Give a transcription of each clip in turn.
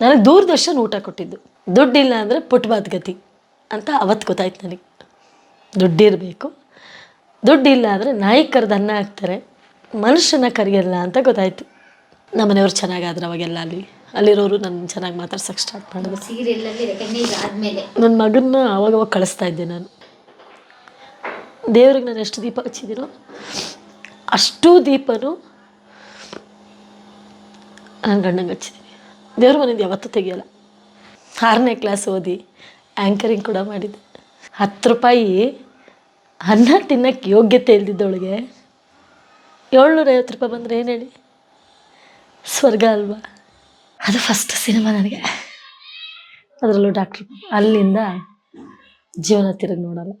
ನನಗೆ ದೂರದರ್ಶನ ಊಟ ಕೊಟ್ಟಿದ್ದು. ದುಡ್ಡಿಲ್ಲ ಅಂದರೆ ಪುಟ್ಬಾತ್ ಗತಿ ಅಂತ ಅವತ್ತು ಗೊತ್ತಾಯ್ತು ನನಗೆ. ದುಡ್ಡಿರಬೇಕು. ದುಡ್ಡಿಲ್ಲ ಅಂದರೆ ನಾಯಿ ಕರೆದು ಅನ್ನ ಹಾಕ್ತಾರೆ, ಮನುಷ್ಯನ ಕರೆಯಲ್ಲ ಅಂತ ಗೊತ್ತಾಯ್ತು. ನಮ್ಮನೆಯವ್ರು ಚೆನ್ನಾಗಾದ್ರೆ ಅವಾಗೆಲ್ಲ ಅಲ್ಲಿ. ಅಲ್ಲಿರೋರು ನನ್ನ ಚೆನ್ನಾಗಿ ಮಾತಾಡ್ಸೋಕೆ ಸ್ಟಾರ್ಟ್ ಮಾಡಿದ್ರು. ನನ್ನ ಮಗನ್ನ ಅವಾಗವಾಗ ಕಳಿಸ್ತಾ ಇದ್ದೆ ನಾನು. ದೇವ್ರಿಗೆ ನಾನು ಎಷ್ಟು ದೀಪ ಹಚ್ಚಿದ್ದೀನೋ ಅಷ್ಟು ದೀಪನೂ ನನ್ನ ಗಂಡಂಗೆ ಹಚ್ಚಿದ್ದೀನಿ ದೇವ್ರ ಮನೆಯಿಂದ ಯಾವತ್ತೂ ತೆಗಿಯಲ್ಲ. ಆರನೇ ಕ್ಲಾಸ್ ಓದಿ ಆ್ಯಂಕರಿಂಗ್ ಕೂಡ ಮಾಡಿದ್ದೆ. ಹತ್ತು ರೂಪಾಯಿ ಅನ್ನ ತಿನ್ನಕ್ಕೆ ಯೋಗ್ಯತೆ ಇಲ್ದಿದ್ದವಳಿಗೆ ಏಳ್ನೂರ ಐವತ್ತು ರೂಪಾಯಿ ಬಂದರೆ ಏನು ಹೇಳಿ? ಸ್ವರ್ಗ ಅಲ್ವಾ? ಅದು ಫಸ್ಟ್ ಸಿನಿಮಾ ನನಗೆ. ಅದರಲ್ಲೂ ಡಾಕ್ಟ್ರ್ ಅಲ್ಲಿಂದ ಜೀವನ ತಿರುಗಿ ನೋಡಲ್ಲ.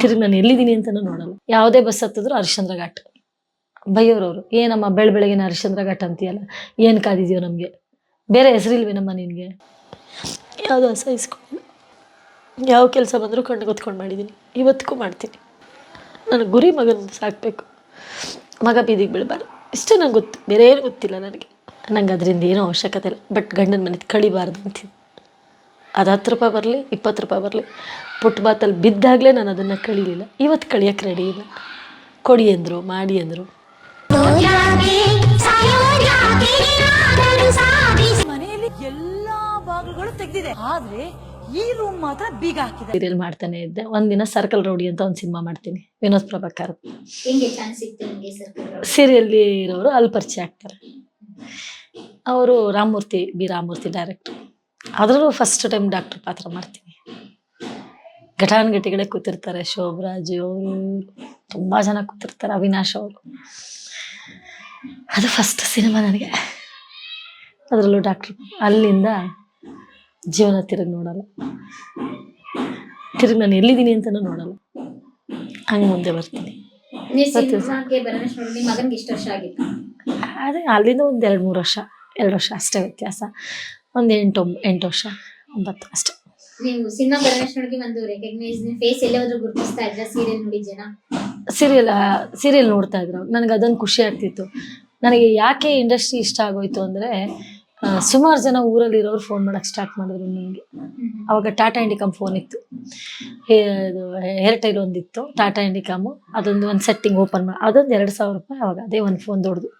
ತಿರುಗಿ ನಾನು ಎಲ್ಲಿದ್ದೀನಿ ಅಂತಲೂ ನೋಡಲ್ಲ. ಯಾವುದೇ ಬಸ್ ಹತ್ತಿದ್ರು ಹರಿಶ್ಚಂದ್ರ ಘಾಟ್. ಬೈಯೋರವರು, ಏನಮ್ಮ ಬೆಳ ಬೆಳಗಿನ ಹರಿಶ್ಚಂದ್ರ ಅಂತೀಯಲ್ಲ, ಏನು ಕಾದಿದ್ಯೋ ನಮಗೆ? ಬೇರೆ ಹೆಸರಿಲ್ವೇನಮ್ಮ ನಿನಗೆ? ಯಾವುದು ಅಸಹಿಸ್ಕೊಂಡಿಲ್ಲ ಯಾವ ಕೆಲಸ ಬಂದರೂ ಕಣ್ಣು ಗೊತ್ಕೊಂಡು ಮಾಡಿದ್ದೀನಿ ಇವತ್ತಿಗೂ ಮಾಡ್ತೀನಿ. ನನಗೆ ಗುರಿ ಮಗನ ಸಾಕಬೇಕು. ಮಗ ಬೀದಿಗೆ ಬೀಳಬಾರ್ದು. ಇಷ್ಟೇ ನಂಗೆ ಗೊತ್ತು. ಬೇರೆ ಏನು ಗೊತ್ತಿಲ್ಲ ನನಗೆ. ನಂಗೆ ಅದರಿಂದ ಏನೂ ಅವಶ್ಯಕತೆ ಇಲ್ಲ. ಬಟ್ ಗಂಡನ ಮನೆ ಕಳಿಬಾರ್ದು ಅಂತ ಅದು ಹತ್ತು ರೂಪಾಯಿ ಬರಲಿ, ಇಪ್ಪತ್ತು ರೂಪಾಯಿ ಬರಲಿ. ಪುಟ್ ಬಾತಲ್ಲಿ ಬಿದ್ದಾಗಲೇ ನಾನು ಅದನ್ನು ಕಳೀಲಿಲ್ಲ. ಇವತ್ತು ಕಳಿಯೋಕ್ಕೆ ರೆಡಿ ಇಲ್ಲ. ಕೊಡಿ ಅಂದರು, ಮಾಡಿ ಅಂದರು. ಮನೆಯಲ್ಲಿ ಎಲ್ಲಾ ಬಾಗಿಲುಗಳು ತೆಗೆದಿದೆ. ಆದ್ರೆ ಈ ರೂಮ್ ಮಾತ್ರ ಬೀಗ ಹಾಕಿದೆ. ಸೀರಿಯಲ್ ಮಾಡ್ತಾನೆ ಇದ್ದೆ. ಒಂದಿನ ಸರ್ಕಲ್ ರೌಡಿ ಅಂತ ಒಂದು ಸಿನಿಮಾ ಮಾಡ್ತೀನಿ. ವಿನೋದ್ ಪ್ರಭಾಕರ್. ಹೆಂಗೆ ಚಾನ್ಸ್ ಸಿಕ್ತು ನಿಮಗೆ ಸರ್ಕಾರ ಸೀರಿಯಲ್ಲಿ ಇರೋರು ಅಲ್ಲಿ ಪರಿಚಯ ಆಗ್ತಾರೆ. ಅವರು ರಾಮಮೂರ್ತಿ ಬಿ. ರಾಮಮೂರ್ತಿ ಡೈರೆಕ್ಟರ್ ಅದರಲ್ಲೂ ಫಸ್ಟ್ ಟೈಮ್ ಡಾಕ್ಟರ್ ಪಾತ್ರ ಮಾಡ್ತೀನಿ. ಘಟಾನುಘಟಿಗಳೇ ಕೂತಿರ್ತಾರೆ. ಶೋಭರಾಜ್ ಅವರು ತುಂಬ ಜನ ಕೂತಿರ್ತಾರೆ. ಅವಿನಾಶ್ ಅವರು. ಅದು ಫಸ್ಟ್ ಸಿನಿಮಾ ನನಗೆ. ಅದರಲ್ಲೂ ಡಾಕ್ಟ್ರು ಅಲ್ಲಿಂದ ಜೀವನ ತಿರುಗಿ ನೋಡಲ್ಲ. ತಿರುಗಿ ನಾನು ಎಲ್ಲಿದ್ದೀನಿ ಅಂತಲೂ ನೋಡಲ್ಲ. ಹಂಗೆ ಮುಂದೆ ಬರ್ತೀನಿ. ಅದೇ ಅಲ್ಲಿಂದ ಒಂದು ಎರಡು ಮೂರು ವರ್ಷ ಎರಡು ವರ್ಷ ಅಷ್ಟೇ ವ್ಯತ್ಯಾಸ. ಒಂದು ಎಂಟು ಎಂಟು ವರ್ಷ ಒಂಬತ್ತು ಅಷ್ಟೇ. ನೀವು ಸಿನಿಮಾ ನೋಡಿ ಒಂದು ರೆಕಗ್ನೈಸ್ ಫೇಸ್ ಎಲ್ಲಾದ್ರೂ ಗುರುತಿಸ್ತಾ ಇದ್ರ? ಸೀರಿಯಲ್ ನೋಡಿ ಜನ? ಸೀರಿಯಲ್ ಸೀರಿಯಲ್ ನೋಡ್ತಾ ಇದ್ರು. ನನಗೆ ಅದೊಂದು ಖುಷಿ ಆಗ್ತಿತ್ತು. ನನಗೆ ಯಾಕೆ ಇಂಡಸ್ಟ್ರಿ ಇಷ್ಟ ಆಗೋಯ್ತು ಅಂದರೆ ಸುಮಾರು ಜನ ಊರಲ್ಲಿ ಇರೋರು ಫೋನ್ ಮಾಡೋಕ್ಕೆ ಸ್ಟಾರ್ಟ್ ಮಾಡಿದ್ರು ನನಗೆ ಅವಾಗ ಟಾಟಾ ಇಂಡಿಕಾಮ್ ಫೋನ್ ಇತ್ತು. ಏರ್ಟೆಲ್ ಒಂದಿತ್ತು ಟಾಟಾ ಇಂಡಿಕಾಮು ಅದೊಂದು ಒಂದು ಸೆಟ್ಟಿಂಗ್ ಓಪನ್ ಮಾಡಿ ಅದೊಂದು ಎರಡು ಸಾವಿರ ರೂಪಾಯಿ ಅವಾಗ ಅದೇ ಒಂದು ಫೋನ್ ದೊಡ್ಡದು.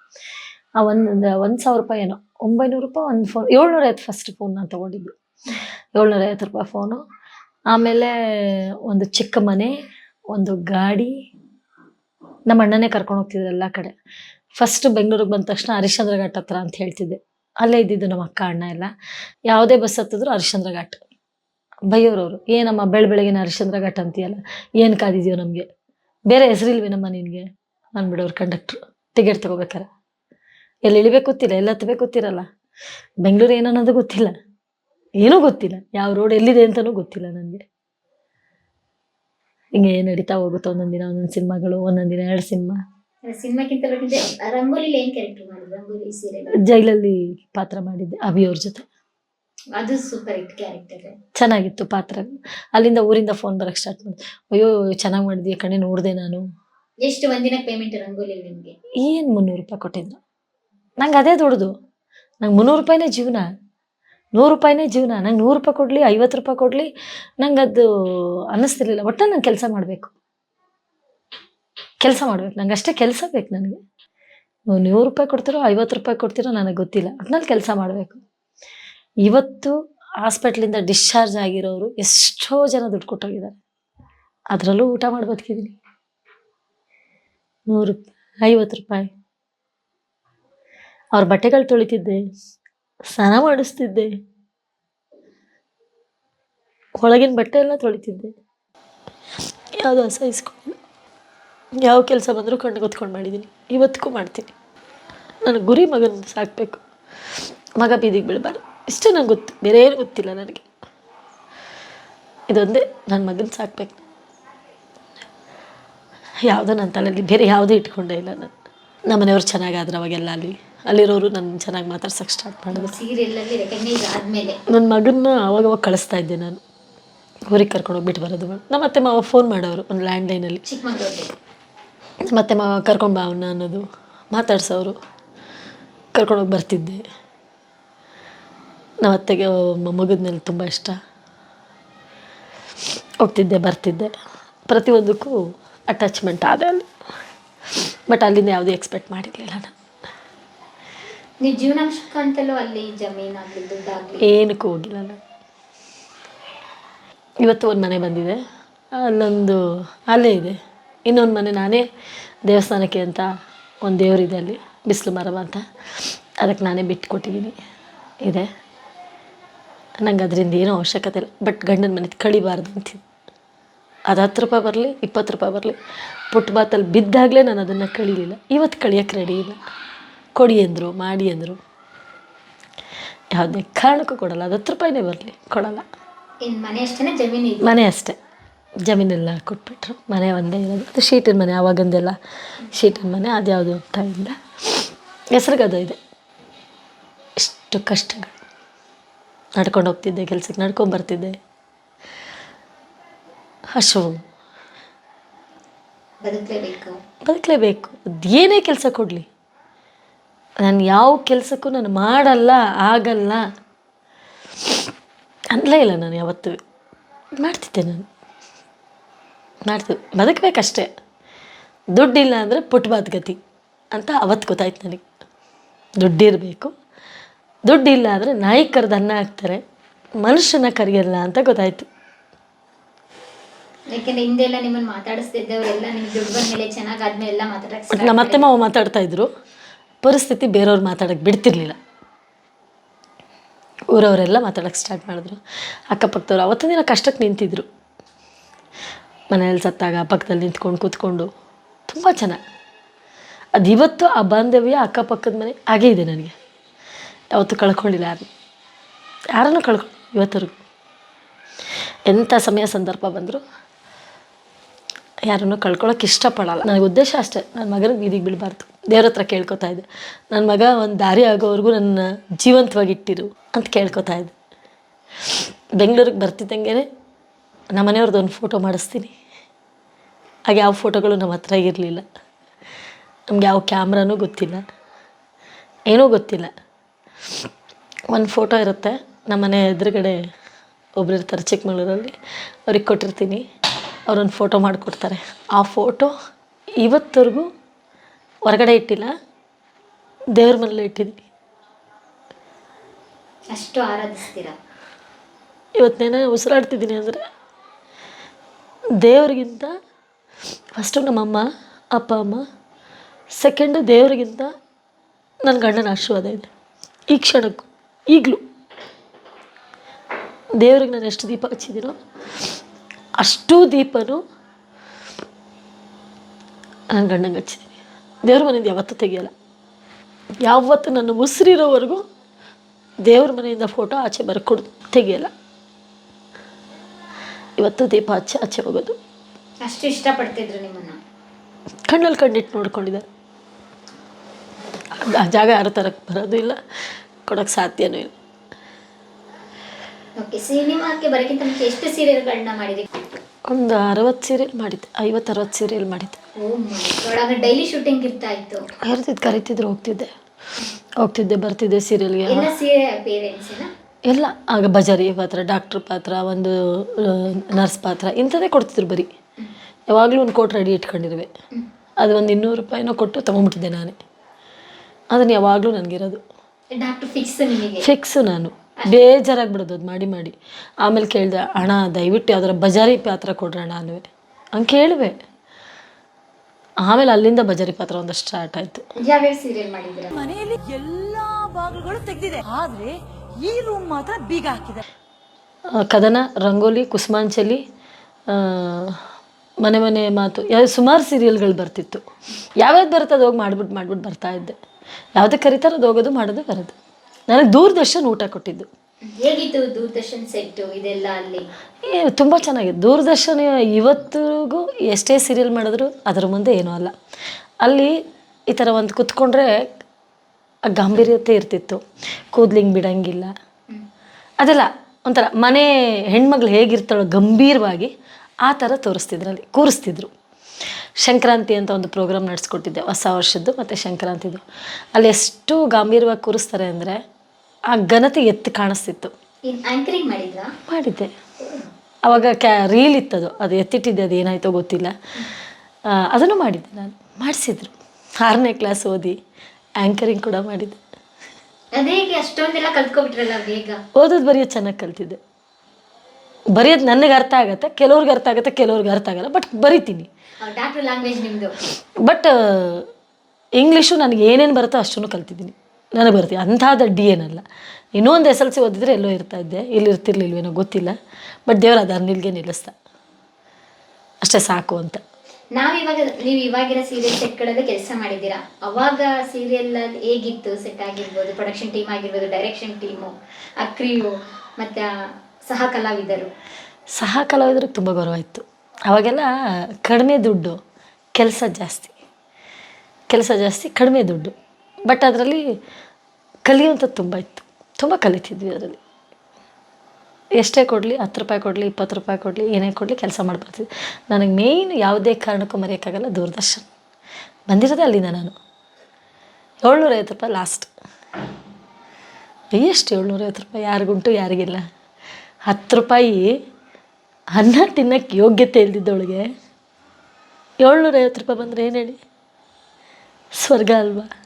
ಆ ಒಂದು ಒಂದು ಸಾವಿರ ರೂಪಾಯಿ ಏನೋ ಒಂಬೈನೂರು ರೂಪಾಯಿ ಒಂದು ಫೋನ್ ಏಳ್ನೂರ ಐವತ್ತು ಫಸ್ಟ್ ಫೋನ್ ನಾನು ತೊಗೊಂಡಿದ್ದು. ಏಳ್ನೂರ ಐವತ್ತು ರೂಪಾಯಿ ಫೋನು. ಆಮೇಲೆ ಒಂದು ಚಿಕ್ಕ ಮನೆ, ಒಂದು ಗಾಡಿ. ನಮ್ಮ ಅಣ್ಣನೇ ಕರ್ಕೊಂಡು ಹೋಗ್ತಿದ್ರು ಎಲ್ಲ ಕಡೆ. ಫಸ್ಟ್ ಬೆಂಗಳೂರಿಗೆ ಬಂದ ತಕ್ಷಣ ಹರಿಶ್ಚಂದ್ರ ಘಾಟ್ ಹತ್ರ ಅಂತ ಹೇಳ್ತಿದ್ದೆ. ಅಲ್ಲೇ ಇದ್ದಿದ್ದು ನಮ್ಮ ಅಕ್ಕ ಅಣ್ಣ ಎಲ್ಲ. ಯಾವುದೇ ಬಸ್ ಹತ್ತಿದ್ರು ಹರಿಶ್ಚಂದ್ರ ಘಾಟ್ ಬೈಯೋರವರು, ಏನಮ್ಮ ಬೆಳ ಬೆಳಗಿನ ಹರಿಶ್ಚಂದ್ರ ಘಾಟ್ ಅಂತೀಯಲ್ಲ, ಏನು ಕಾದಿದೆಯೋ ನಮಗೆ. ಬೇರೆ ಹೆಸರಿಲ್ವೇನಮ್ಮ ನಿನಗೆ? ಅಂದ್ಬಿಡೋರು ಕಂಡಕ್ಟ್ರು. ಟಿಕೆಟ್ ತಗೋಬೇಕಾರೆ. ಎಲ್ಲಿ ಇಳಿಬೇಕು ಗೊತ್ತಿಲ್ಲ, ಎಲ್ಲ ಹತ್ಬೇಕು ಗೊತ್ತಿರಲ್ಲ. ಬೆಂಗಳೂರು ಏನನ್ನೋದು ಗೊತ್ತಿಲ್ಲ. ಏನೂ ಗೊತ್ತಿಲ್ಲ. ಯಾವ ರೋಡ್ ಎಲ್ಲಿದೆ ಅಂತಲೂ ಗೊತ್ತಿಲ್ಲ ನನಗೆ ಹಿಂಗೆ ನಡೀತಾ ಹೋಗುತ್ತೆ ಒಂದೊಂದು ದಿನ ಒಂದೊಂದು ಸಿನಿಮಾಗಳು ಒಂದೊಂದು ದಿನ ಎರಡು ಸಿನಿಮಾ. ಸಿನಿಮಾಕ್ಕಿಂತ ಬೇಕಿದ್ರೆ ರಂಗೋಲಿಲಿ ಏನ್ ಕ್ಯಾರೆಕ್ಟರ್ ಮಾಡಿದ್ರು ರಂಗೋಲಿ ಸೀರಿಯಲ್ ಜೈಲಲ್ಲಿ ಪಾತ್ರ ಮಾಡಿದ್ದೆ ಅಭಿಯವ್ರ ಜೊತೆ. ಅದು ಸೂಪರ್ ಹಿಟ್ ಕ್ಯಾರೆಕ್ಟರ್ ಚೆನ್ನಾಗಿತ್ತು ಪಾತ್ರ. ಅಲ್ಲಿಂದ ಊರಿಂದ ಫೋನ್ ಬರಕ್ಕೆ ಸ್ಟಾರ್ಟ್ ಮಾಡಿದೆ ಅಯ್ಯೋ ಚೆನ್ನಾಗಿ ಮಾಡಿದ್ವಿ ಕಣೆ ನೋಡಿದೆ ನಾನು. ಎಷ್ಟು ಒಂದಿನಕ್ಕೆ ಪೇಮೆಂಟ್ ರಂಗೋಲಿ ನಿಮಗೆ? ಏನು ಮುನ್ನೂರು ರೂಪಾಯಿ ಕೊಟ್ಟಿದ್ರು ನಂಗೆ ಅದೇ ದೊಡ್ಡದು. ನಂಗೆ ಮುನ್ನೂರು ರೂಪಾಯಿನೇ ಜೀವನ. ನೂರು ರೂಪಾಯಿನೇ ಜೀವನ. ನಂಗೆ ನೂರು ರೂಪಾಯಿ ಕೊಡಲಿ, ಐವತ್ತು ರೂಪಾಯಿ ಕೊಡಲಿ, ನಂಗೆ ಅದು ಅನ್ನಿಸ್ತಿರ್ಲಿಲ್ಲ. ಒಟ್ಟು ನಂಗೆ ಕೆಲಸ ಮಾಡಬೇಕು. ಕೆಲಸ ಮಾಡ್ಬೇಕು. ನಂಗೆ ಅಷ್ಟೇ ಕೆಲಸ ಬೇಕು ನನಗೆ. ನೀವು ನೂರು ರೂಪಾಯಿ ಕೊಡ್ತೀರೋ, ಐವತ್ತು ರೂಪಾಯಿ ಕೊಡ್ತೀರೋ ನನಗೆ ಗೊತ್ತಿಲ್ಲ. ಒಟ್ನಲ್ಲಿ ಕೆಲಸ ಮಾಡಬೇಕು. ಇವತ್ತು ಹಾಸ್ಪಿಟ್ಲಿಂದ ಡಿಸ್ಚಾರ್ಜ್ ಆಗಿರೋರು ಎಷ್ಟೋ ಜನ ದುಡ್ಡು ಕೊಟ್ಟೋಗಿದ್ದಾರೆ. ಅದರಲ್ಲೂ ಊಟ ಮಾಡಿ ಬದುಕಿದ್ದೀನಿ ನೂರು ರೂಪಾಯಿ ಐವತ್ತು ರೂಪಾಯಿ. ಅವ್ರ ಬಟ್ಟೆಗಳು ತೊಳಿತಿದ್ದೆ. ಸ್ನಾನ ಮಾಡಿಸ್ತಿದ್ದೆ. ಒಳಗಿನ ಬಟ್ಟೆ ಎಲ್ಲ ತೊಳಿತಿದ್ದೆ. ಯಾವುದು ಅಸಹಿಸ್ಕೊಂಡಿಲ್ಲ ಯಾವ ಕೆಲಸ ಬಂದರೂ ಕಣ್ಣು ಗೊತ್ಕೊಂಡು ಮಾಡಿದ್ದೀನಿ ಇವತ್ತಿಗೂ ಮಾಡ್ತೀನಿ. ನನ್ನ ಗುರಿ ಮಗನ ಸಾಕಬೇಕು. ಮಗ ಬೀದಿಗೆ ಬೀಳಬಾರ್ದು. ಇಷ್ಟೇ ನಂಗೆ ಗೊತ್ತು. ಬೇರೆ ಏನು ಗೊತ್ತಿಲ್ಲ ನನಗೆ. ಇದೊಂದೇ ನನ್ನ ಮಗನ ಸಾಕಬೇಕು. ಯಾವುದೋ ನನ್ನ ತಲೆಯಲ್ಲಿ ಬೇರೆ ಯಾವುದೇ ಇಟ್ಕೊಂಡೇ ಇಲ್ಲ ನಾನು. ನಮ್ಮನೆಯವ್ರು ಚೆನ್ನಾಗಾದ್ರೆ ಅವಾಗೆಲ್ಲ ಅಲ್ಲಿ. ಅಲ್ಲಿರೋರು ನನ್ನ ಚೆನ್ನಾಗಿ ಮಾತಾಡ್ಸೋಕೆ ಸ್ಟಾರ್ಟ್ ಮಾಡಿದ್ರು. ನನ್ನ ಮಗನ್ನ ಅವಾಗವಾಗ ಕಳಿಸ್ತಾ ಇದ್ದೆ ನಾನು. ಊರಿಗೆ ಕರ್ಕೊಂಡು ಹೋಗ್ಬಿಟ್ಟು ಬರೋದು. ನಮ್ಮ ಅತ್ತೆ ಮಾವ ಫೋನ್ ಮಾಡೋರು ಒಂದು ಲ್ಯಾಂಡ್ಲೈನಲ್ಲಿ ಮತ್ತೆ ಮಾವ ಕರ್ಕೊಂಡು ಬಾ ಅವನ್ನ ಅನ್ನೋದು. ಮಾತಾಡ್ಸೋರು. ಕರ್ಕೊಂಡೋಗಿ ಬರ್ತಿದ್ದೆ. ನಮ್ಮ ಅತ್ತೆಗೆ ಮಗದ ಮೇಲೆ ತುಂಬ ಇಷ್ಟ. ಹೋಗ್ತಿದ್ದೆ, ಬರ್ತಿದ್ದೆ. ಪ್ರತಿಯೊಂದಕ್ಕೂ ಅಟ್ಯಾಚ್ಮೆಂಟ್ ಆದ ಅಲ್ಲಿ. ಬಟ್ ಅಲ್ಲಿಂದ ಯಾವುದೂ ಎಕ್ಸ್ಪೆಕ್ಟ್ ಮಾಡಿರಲಿಲ್ಲ ನಾನು. ನೀವು ಏನಕ್ಕೂ ಹೋಗಿಲ್ಲ ಇವತ್ತು ಒಂದು ಮನೆ ಬಂದಿದೆ. ಅಲ್ಲೊಂದು ಅಲ್ಲೇ ಇದೆ. ಇನ್ನೊಂದು ಮನೆ ನಾನೇ ದೇವಸ್ಥಾನಕ್ಕೆ ಅಂತ ಒಂದು ದೇವರಿದೆ ಅಲ್ಲಿ, ಬಿಸಿಲು ಮರವ ಅಂತ. ಅದಕ್ಕೆ ನಾನೇ ಬಿಟ್ಟು ಕೊಟ್ಟಿದ್ದೀನಿ ಇದೆ. ನಂಗೆ ಅದರಿಂದ ಏನೂ ಅವಶ್ಯಕತೆ ಇಲ್ಲ. ಬಟ್ ಗಂಡನ ಮನೆ ಕಳಿಬಾರ್ದು ಅಂತಿದ್ದು. ಅದು ಹತ್ತು ರೂಪಾಯಿ ಬರಲಿ, ಇಪ್ಪತ್ತು ರೂಪಾಯಿ ಬರಲಿ. ಪುಟ್ಬಾತಲ್ಲಿ ಬಿದ್ದಾಗಲೇ ನಾನು ಅದನ್ನು ಕಳೀಲಿಲ್ಲ. ಇವತ್ತು ಕಳಿಯೋಕ್ಕೆ ರೆಡಿ ಇಲ್ಲ. ಕೊಡಿ ಅಂದರು ಮಾಡಿ ಅಂದರು. ಯಾವುದೇ ಕಾರಣಕ್ಕೂ ಕೊಡಲ್ಲ ಅದು ಹತ್ತು ರೂಪಾಯಿನೇ ಬರಲಿ ಕೊಡಲ್ಲ. ಮನೆ ಅಷ್ಟೇ ಜಮೀನ್ ಮನೆ ಅಷ್ಟೇ. ಜಮೀನೆಲ್ಲ ಕೊಟ್ಬಿಟ್ರು ಮನೆ ಒಂದೇ ಇರೋದು. ಅದು ಶೀಟಿನ ಮನೆ ಆವಾಗಂದೆಲ್ಲ ಶೀಟಿನ ಮನೆ ಅದ್ಯಾವುದು ಅಂತ ಇಲ್ಲ. ಹೆಸರು ಅದು ಇದೆ. ಎಷ್ಟು ಕಷ್ಟಗಳು. ನಡ್ಕೊಂಡು ಹೋಗ್ತಿದ್ದೆ ಕೆಲಸಕ್ಕೆ ನಡ್ಕೊಂಡು ಬರ್ತಿದ್ದೆ. ಹಸು ಬದುಕಲೇಬೇಕು. ಬದುಕಲೇಬೇಕು. ಏನೇ ಕೆಲಸ ಕೊಡಲಿ. ನಾನು ಯಾವ ಕೆಲಸಕ್ಕೂ ನಾನು ಮಾಡಲ್ಲ ಆಗಲ್ಲ. ಅನ್ನಲೇ ಇಲ್ಲ ನಾನು ಯಾವತ್ತೂ. ಮಾಡ್ತಿದ್ದೆ ನಾನು. ಮಾಡ್ತಿದ್ದೆ ಬದುಕಬೇಕಷ್ಟೇ. ದುಡ್ಡಿಲ್ಲ ಅಂದರೆ ಪುಟ್ಬಾತ್ ಗತಿ ಅಂತ ಅವತ್ತು ಗೊತ್ತಾಯ್ತು ನನಗೆ. ದುಡ್ಡಿರಬೇಕು. ದುಡ್ಡಿಲ್ಲ ಅಂದರೆ ನಾಯಿ ಕರೆದು ಅನ್ನ ಹಾಕ್ತಾರೆ ಮನುಷ್ಯನ ಕರೆಯಲ್ಲ ಅಂತ ಗೊತ್ತಾಯ್ತು. ಯಾಕೆಂದ್ರೆ ಹಿಂದೆಲ್ಲ ನಿಮ್ಮನ್ನ ಮಾತಾಡಿಸ್ತಿದ್ದವರೆಲ್ಲ ನಿಮ್ಗೆ ದುಡ್ಡು ಎಲ್ಲ ಮಾತಾಡಕ್ಕೆ ನಮ್ಮ ಅತ್ತೆ ಮಾವ ಮಾತಾಡ್ತಾ ಇದ್ರು. ಪರಿಸ್ಥಿತಿ ಬೇರೆಯವ್ರು ಮಾತಾಡೋಕ್ಕೆ ಬಿಡ್ತಿರ್ಲಿಲ್ಲ. ಊರವರೆಲ್ಲ ಮಾತಾಡೋಕೆ ಸ್ಟಾರ್ಟ್ ಮಾಡಿದ್ರು. ಅಕ್ಕಪಕ್ಕದವ್ರು ಅವತ್ತಿನ ದಿನ ಕಷ್ಟಕ್ಕೆ ನಿಂತಿದ್ರು. ಮನೆಯಲ್ಲಿ ಸತ್ತಾಗ ಪಕ್ಕದಲ್ಲಿ ನಿಂತ್ಕೊಂಡು ಕೂತ್ಕೊಂಡು ತುಂಬ ಚೆನ್ನಾಗಿ ಅದು ಇವತ್ತು ಆ ಬಾಂಧವ್ಯ ಅಕ್ಕಪಕ್ಕದ ಮನೆ ಹಾಗೇ ಇದೆ ನನಗೆ. ಯಾವತ್ತೂ ಕಳ್ಕೊಂಡಿಲ್ಲ ಯಾರು ಯಾರನ್ನು ಕಳ್ಕೊಂಡು ಇವತ್ತರೆಗೂ ಎಂಥ ಸಮಯ ಸಂದರ್ಭ ಬಂದರೂ ಯಾರನ್ನು ಕಳ್ಕೊಳ್ಳೋಕೆ ಇಷ್ಟಪಡಲ್ಲ. ನನಗೆ ಉದ್ದೇಶ ಅಷ್ಟೇ ನನ್ನ ಮಗನಿಗೆ ಬೀದಿಗೆ ಬೀಳಬಾರ್ದು. ದೇವ್ರ ಹತ್ರ ಕೇಳ್ಕೊತಾ ಇದ್ದೆ. ನನ್ನ ಮಗ ಒಂದು ದಾರಿ ಆಗೋವರೆಗೂ ನನ್ನ ಜೀವಂತವಾಗಿ ಇಟ್ಟಿರು ಅಂತ ಕೇಳ್ಕೊತಾ ಇದ್ದೆ. ಬೆಂಗಳೂರಿಗೆ ಬರ್ತಿದ್ದಂಗೆ ನಮ್ಮ ಮನೆಯವ್ರದ್ದು ಒಂದು ಫೋಟೋ ಮಾಡಿಸ್ತೀನಿ. ಹಾಗೆ ಯಾವ ಫೋಟೋಗಳು ನಮ್ಮ ಹತ್ರ ಇರಲಿಲ್ಲ. ನಮ್ಗೆ ಯಾವ ಕ್ಯಾಮ್ರಾನೂ ಗೊತ್ತಿಲ್ಲ. ಏನೂ ಗೊತ್ತಿಲ್ಲ. ಒಂದು ಫೋಟೋ ಇರುತ್ತೆ. ನಮ್ಮ ಮನೆ ಎದುರುಗಡೆ ಒಬ್ರು ಇರ್ತಾರೆ ಚಿಕ್ಕಮಗಳೂರಲ್ಲಿ. ಅವ್ರಿಗೆ ಕೊಟ್ಟಿರ್ತೀನಿ. ಅವ್ರೊಂದು ಫೋಟೋ ಮಾಡಿಕೊಡ್ತಾರೆ. ಆ ಫೋಟೋ ಇವತ್ತವರೆಗೂ ಹೊರಗಡೆ ಇಟ್ಟಿಲ್ಲ. ದೇವ್ರ ಮನೇಲಿ ಇಟ್ಟಿದ್ವಿ ಅಷ್ಟು ಆರಾಧಿಸ್ತೀರ? ಇವತ್ತೇನ ಉಸಿರಾಡ್ತಿದ್ದೀನಿ ಅಂದರೆ ದೇವ್ರಿಗಿಂತ ಫಸ್ಟು ನಮ್ಮಮ್ಮ ಅಪ್ಪ ಅಮ್ಮ ಸೆಕೆಂಡು ದೇವರಿಗಿಂತ ನನ್ನ ಗಂಡನ ಆಶೀರ್ವಾದ ಇದೆ. ಈ ಕ್ಷಣಕ್ಕೂ ಈಗಲೂ. ದೇವ್ರಿಗೆ ನಾನು ಎಷ್ಟು ದೀಪ ಹಚ್ಚಿದ್ದೀನೋ ಅಷ್ಟೂ ದೀಪನೂ ನನ್ನ ಗಂಡಂಗೆ ಹಚ್ಚಿದ್ದೀನಿ. ದೇವ್ರ ಮನೆಯಿಂದ ಯಾವತ್ತೂ ತೆಗಿಯಲ್ಲ. ಯಾವತ್ತು ನನ್ನ ಉಸಿರಿರೋವರೆಗೂ ದೇವ್ರ ಮನೆಯಿಂದ ಫೋಟೋ ಆಚೆ ಬರ್ಕೊಡು ತೆಗಿಯಲ್ಲ. ಇವತ್ತು ದೀಪ ಆಚೆ ಆಚೆ ಹೋಗೋದು. ಅಷ್ಟು ಇಷ್ಟಪಡ್ತಿದ್ರು ನಿಮ್ಮನ್ನ? ಕಣ್ಣಲ್ಲಿ ಕಣ್ಣಿಟ್ಟು ನೋಡ್ಕೊಂಡಿದ್ದಾರೆ ಆ ಜಾಗ ಯಾರು ತರಕ್ಕೆ ಬರೋದು ಇಲ್ಲ ಕೊಡೋಕ್ಕೆ ಸಾಧ್ಯನೂ ಇಲ್ಲ. ಓಕೆ ಸಿನಿಮಾಕ್ಕೆ ಬರೋಕ್ಕಿಂತ ಮುಂಚೆ ಎಷ್ಟು ಸೀರಿಯಲ್ಗಳನ್ನ ಮಾಡಿದ್ರಿ? ಒಂದು ಅರವತ್ತು ಸೀರಿಯಲ್ ಮಾಡಿದ್ದೆ ಐವತ್ತು ಅರವತ್ತು ಸೀರಿಯಲ್ ಮಾಡಿದ್ದೆ. ಓ ಆಗ ಡೈಲಿ ಶೂಟಿಂಗ್ ಇರ್ತಾ ಇತ್ತು. ಕರಿತಿದ್ದು ಕರಿತಿದ್ರು ಹೋಗ್ತಿದ್ದೆ. ಹೋಗ್ತಿದ್ದೆ ಬರ್ತಿದ್ದೆ ಸೀರಿಯಲ್ಗೆ ಎಲ್ಲ ಸೀರೆ ಪೇರೆಂಟ್ಸ್ ಎಲ್ಲ ಆಗ ಬಜಾರಿ ಪಾತ್ರ ಡಾಕ್ಟ್ರ್ ಪಾತ್ರ ಒಂದು ನರ್ಸ್ ಪಾತ್ರ ಇಂಥದ್ದೇ ಕೊಡ್ತಿದ್ರು ಬರೀ. ಯಾವಾಗಲೂ ಒಂದು ಕೋಟ್ ರೆಡಿ ಇಟ್ಕೊಂಡಿರುವೆ. ಅದು ಒಂದು ಇನ್ನೂರು ರೂಪಾಯಿನೋ ಕೊಟ್ಟು ತೊಗೊಂಬಿಟ್ಟಿದ್ದೆ ನಾನೇ. ಅದನ್ನು ಯಾವಾಗಲೂ ನನಗಿರೋದು. ಫಿಕ್ಸ್ ನಾನು. ಬೇಜಾರಾಗ್ಬಿಡೋದು ಅದು ಮಾಡಿ ಮಾಡಿ. ಆಮೇಲೆ ಕೇಳಿದೆ ಅಣ್ಣ ದಯವಿಟ್ಟು ಯಾವ್ದಾರ ಬಜಾರಿ ಪಾತ್ರ ಕೊಡ್ರಣ ಅನ್ವೇ ಅನ್ನುವೆ ಹಂಗೆ ಕೇಳುವೆ. ಆಮೇಲೆ ಅಲ್ಲಿಂದ ಬಜಾರಿ ಪಾತ್ರ ಒಂದು ಸ್ಟಾರ್ಟ್ ಆಯ್ತು. ಯಾವ್ಯಾವ ಸೀರಿಯಲ್ ಮಾಡಿದ್ರ ಮನೆಯಲ್ಲಿ ಎಲ್ಲಾ ಬಾಗಿಲುಗಳು ತೆಗೆದಿದೆ. ಆದ್ರೆ ಈ ರೂಮ್ ಮಾತ್ರ ಬೀಗ ಹಾಕಿದೆ. ಆ, ಕದನ ರಂಗೋಲಿ ಕುಸುಮಾಂಚಲಿ ಆ, ಮನೆ ಮನೆ ಮಾತು ಯಾವ ಸುಮಾರು ಸೀರಿಯಲ್ಗಳು ಬರ್ತಿತ್ತು. ಯಾವ್ಯಾವ್ದು ಬರುತ್ತೆ ಅದು ಹೋಗಿ ಮಾಡ್ಬಿಟ್ಟು ಮಾಡ್ಬಿಟ್ಟು ಬರ್ತಾ ಇದ್ದೆ. ಯಾವುದೇ ಕರಿತಾರೋ ಅದು ಹೋಗೋದು ಮಾಡೋದು ಬರೋದು ನನಗೆ ದೂರದರ್ಶನ್ ಊಟ ಕೊಟ್ಟಿದ್ದು. ಹೇಗಿತ್ತು ದೂರದರ್ಶನ್ ಸೆಟ್ ಇದೆಲ್ಲ ಅಲ್ಲಿ? ಏ ತುಂಬ ಚೆನ್ನಾಗಿದೆ ದೂರದರ್ಶನ ಇವತ್ತಿಗೂ ಎಷ್ಟೇ ಸೀರಿಯಲ್ ಮಾಡಿದ್ರು ಅದ್ರ ಮುಂದೆ ಏನೂ ಅಲ್ಲ. ಅಲ್ಲಿ ಈ ಥರ ಒಂದು ಕುತ್ಕೊಂಡ್ರೆ ಆ ಗಾಂಭೀರ್ಯತೆ ಇರ್ತಿತ್ತು. ಕೂದ್ಲಿಂಗ್ ಬಿಡಂಗಿಲ್ಲ. ಅದೆಲ್ಲ ಒಂಥರ ಮನೆ ಹೆಣ್ಮಗಳು ಹೇಗಿರ್ತಾಳೋ ಗಂಭೀರವಾಗಿ ಆ ಥರ ತೋರಿಸ್ತಿದ್ರು ಅಲ್ಲಿ ಕೂರಿಸ್ತಿದ್ರು. ಸಂಕ್ರಾಂತಿ ಅಂತ ಒಂದು ಪ್ರೋಗ್ರಾಮ್ ನಡೆಸ್ಕೊಟ್ಟಿದ್ದೆ ಹೊಸ ವರ್ಷದ್ದು ಮತ್ತು ಸಂಕ್ರಾಂತಿದು. ಅಲ್ಲಿ ಎಷ್ಟು ಗಾಂಭೀರ್ಯವಾಗಿ ಕೂರಿಸ್ತಾರೆ ಅಂದರೆ ಆ ಘನತೆ ಎತ್ತಿ ಕಾಣಿಸ್ತಿತ್ತು. ಆಂಕರಿಂಗ್ ಮಾಡಿದ್ರಾ? ಮಾಡಿದ್ದೆ. ಅವಾಗ ಕ್ಯಾ ರೀಲ್ ಇತ್ತದು. ಅದು ಎತ್ತಿಟ್ಟಿದ್ದೆ ಅದು ಏನಾಯ್ತೋ ಗೊತ್ತಿಲ್ಲ. ಆ, ಅದನ್ನು ಮಾಡಿದ್ದೆ ನಾನು. ಮಾಡಿಸಿದ್ರು. ಆರನೇ ಕ್ಲಾಸ್ ಓದಿ ಆ್ಯಂಕರಿಂಗ್ ಕೂಡ ಮಾಡಿದ್ದೆ. ಅದೇಗೆ ಅಷ್ಟೊಂದೆಲ್ಲ ಕಲ್ತ್ಕೊಬಿಟ್ರಲ್ಲ ಬೇಗ? ಓದೋದು ಬರೆಯೋದು ಚೆನ್ನಾಗಿ ಕಲ್ತಿದ್ದೆ. ಬರೆಯೋದು ನನಗೆ ಅರ್ಥ ಆಗುತ್ತೆ ಕೆಲವ್ರಿಗೆ ಅರ್ಥ ಆಗುತ್ತೆ ಕೆಲವ್ರಿಗೆ ಅರ್ಥ ಆಗಲ್ಲ ಬಟ್ ಬರಿತೀನಿ. ಡಾಕ್ಟರ್ ಲ್ಯಾಂಗ್ವೇಜ್ ನಿಮ್ದು. ಬಟ್ ಇಂಗ್ಲೀಷು ನನಗೆ ಏನೇನು ಬರುತ್ತೋ ಅಷ್ಟನ್ನು ಕಲ್ತಿದ್ದೀನಿ. ನನಗೆ ಬರ್ತೀನಿ ಅಂಥ ದಡ್ಡಿ ಏನಲ್ಲ ಇನ್ನೊಂದು ಎಸ್ ಎಲ್ ಸಿ ಓದಿದ್ರೆ ಎಲ್ಲೋ ಇರ್ತಾ ಇದ್ದೆ ಇಲ್ಲಿ ಇರ್ತಿರ್ಲಿಲ್ವೇನೋ ಗೊತ್ತಿಲ್ಲ ಬಟ್ ದೇವ್ರು ಅದು ಅನ್ನಿಲ್ಗೆ ನಿಲ್ಲಿಸ್ದ. ಅಷ್ಟೇ ಸಾಕು ಅಂತ. ನಾವಿವಾಗ ನೀವು ಇವಾಗಿರೋ ಸೀರಿಯಲ್ ಸೆಟ್ಗಳಲ್ಲಿ ಕೆಲಸ ಮಾಡಿದ್ದೀರಾ? ಅವಾಗ ಸೀರಿಯಲ್ ಹೇಗಿತ್ತು ಸೆಟ್ ಆಗಿರ್ಬೋದು ಪ್ರೊಡಕ್ಷನ್ ಟೀಮ್ ಆಗಿರ್ಬೋದು ಡೈರೆಕ್ಷನ್ ಟೀಮು ಆ ಕ್ರಿಯು ಮತ್ತು ಸಹ ಕಲಾವಿದರು ಸಹ ಕಲಾವಿದರಿಗೆ ತುಂಬ ಗೌರವ ಇತ್ತು. ಅವಾಗೆಲ್ಲ ಕಡಿಮೆ ದುಡ್ಡು ಕೆಲಸ ಜಾಸ್ತಿ. ಕೆಲಸ ಜಾಸ್ತಿ ಕಡಿಮೆ ದುಡ್ಡು. ಬಟ್ ಅದರಲ್ಲಿ ಕಲಿಯುವಂಥದ್ದು ತುಂಬ ಇತ್ತು. ತುಂಬ ಕಲಿತಿದ್ವಿ ಅದರಲ್ಲಿ. ಎಷ್ಟೇ ಕೊಡಲಿ, ಹತ್ತು ರೂಪಾಯಿ ಕೊಡಲಿ, ಇಪ್ಪತ್ತು ರೂಪಾಯಿ ಕೊಡಲಿ, ಏನೇ ಕೊಡಲಿ ಕೆಲಸ ಮಾಡ್ಬರ್ತಿದ್ವಿ ನನಗೆ ಮೇಯ್ನ್ ಯಾವುದೇ ಕಾರಣಕ್ಕೂ ಮರೆಯೋಕ್ಕಾಗಲ್ಲ ದೂರದರ್ಶನ್. ಬಂದಿರೋದೇ ಅಲ್ಲಿಂದ ನಾನು. ಏಳ್ನೂರೈವತ್ತು ರೂಪಾಯಿ ಲಾಸ್ಟ್ ಎಷ್ಟು ಏಳ್ನೂರೈವತ್ತು ರೂಪಾಯಿ? ಯಾರಿಗುಂಟು, ಯಾರಿಗಿಲ್ಲ. ಹತ್ತು ರೂಪಾಯಿ ಅನ್ನ ತಿನ್ನಕ್ಕೆ ಯೋಗ್ಯತೆ ಇಲ್ದಿದ್ದವಳಿಗೆ ಏಳ್ನೂರೈವತ್ತು ರೂಪಾಯಿ ಬಂದರೆ ಏನು ಹೇಳಿ? ಸ್ವರ್ಗ ಅಲ್ವಾ?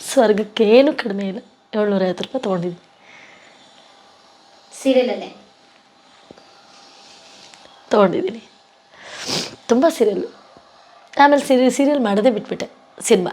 ಸ್ವರ್ಗಕ್ಕೆ ಏನು ಕಡಿಮೆ ಇಲ್ಲ. ಏಳ್ನೂರೈವತ್ತು ರೂಪಾಯಿ ತೊಗೊಂಡಿದ್ದೀನಿ ಸೀರಿಯಲಲ್ಲೇ? ತೊಗೊಂಡಿದ್ದೀನಿ. ತುಂಬ ಸೀರಿಯಲ್ಲು ಆಮೇಲೆ ಸೀರಿಯಲ್ ಸೀರಿಯಲ್ ಮಾಡೋದೇ ಬಿಟ್ಬಿಟ್ಟೆ ಸಿನಿಮಾ.